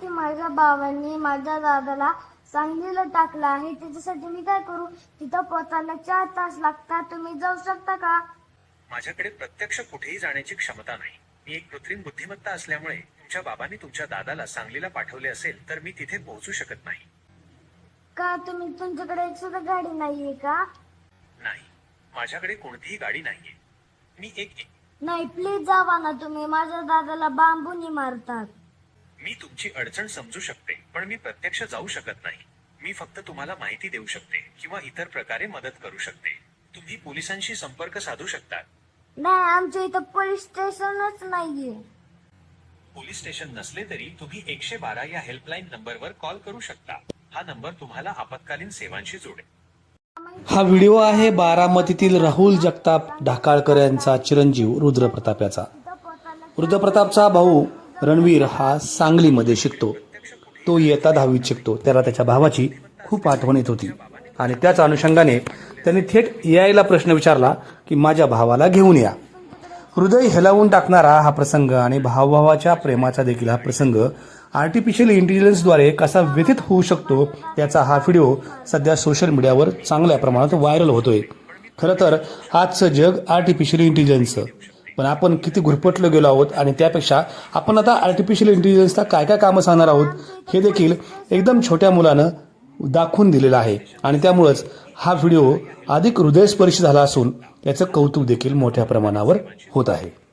की माझ्या भावांनी माझ्या दादाला सांगलीला टाकलं आहे त्याच्यासाठी मी काय करू? तिथं पोहोचायला चार तास लागतात. तुम्ही जाऊ शकता का? माझ्याकडे प्रत्यक्ष कुठेही जाण्याची क्षमता नाही. मी एक कृत्रिम बुद्धिमत्ता असल्यामुळे तुमच्या बाबांनी तुमच्या दादाला सांगलीला पाठवले असेल तर मी तिथे पोहोचू शकत नाही. का तुम्ही तुमच्याकडे एक सुद्धा गाडी नाहीये का? नाही. माझ्याकडे कोणतीही गाडी नाहीये. मी एक नाही प्लीज जावा ना तुम्ही. माझ्या दादाला बांबूनी मारतात. मी तुमची अडचण समजू शकते पण मी प्रत्यक्ष जाऊ शकत नाही. मी फक्त तुम्हाला माहिती देऊ शकते किंवा इतर प्रकारे मदत करू शकते. तुम्ही पोलिसांशी संपर्क साधू शकता. नाही आमच्या इथं पोलीस स्टेशनच नाहीये. पोलीस स्टेशन नसले तरी तुम्ही एकशे बारा या हेल्पलाईन नंबरवर कॉल करू शकता. हा नंबर तुम्हाला आपत्कालीन सेवांशी जोडेल. हा व्हिडिओ आहे बारामतीतील राहुल जगताप ढाकाळकर यांचा चिरंजीव रुद्रप्रताप याचा. रुद्रप्रतापचा भाऊ रणवीर हा सांगलीमध्ये शिकतो. तो इयत्ता दहावीत शिकतो. त्याला त्याच्या भावाची खूप आठवण येत होती. आणि त्याच अनुषंगाने त्यांनी थेट यायला प्रश्न विचारला की माझ्या भावाला घेऊन या. हृदय हेलावून टाकणारा हा प्रसंग आणि भावभावाच्या प्रेमाचा देखील हा प्रसंग आर्टिफिशियल इंटेलिजन्सद्वारे कसा व्यथित होऊ शकतो त्याचा हा व्हिडिओ सध्या सोशल मीडियावर चांगल्या प्रमाणात व्हायरल होतोय. खरं तर आजचं जग आर्टिफिशियल इंटेलिजन्सचं पण आपण किती घुरपटलो गेलो आहोत आणि त्यापेक्षा आपण आता आर्टिफिशियल इंटेलिजन्सला काय काय कामं सांगणार आहोत हे देखील एकदम छोट्या मुलानं दाखवून दिलेलं आहे. आणि त्यामुळंच हा व्हिडिओ अधिक हृदयस्पर्शी झाला असून याचं कौतुक देखील मोठ्या प्रमाणावर होत आहे.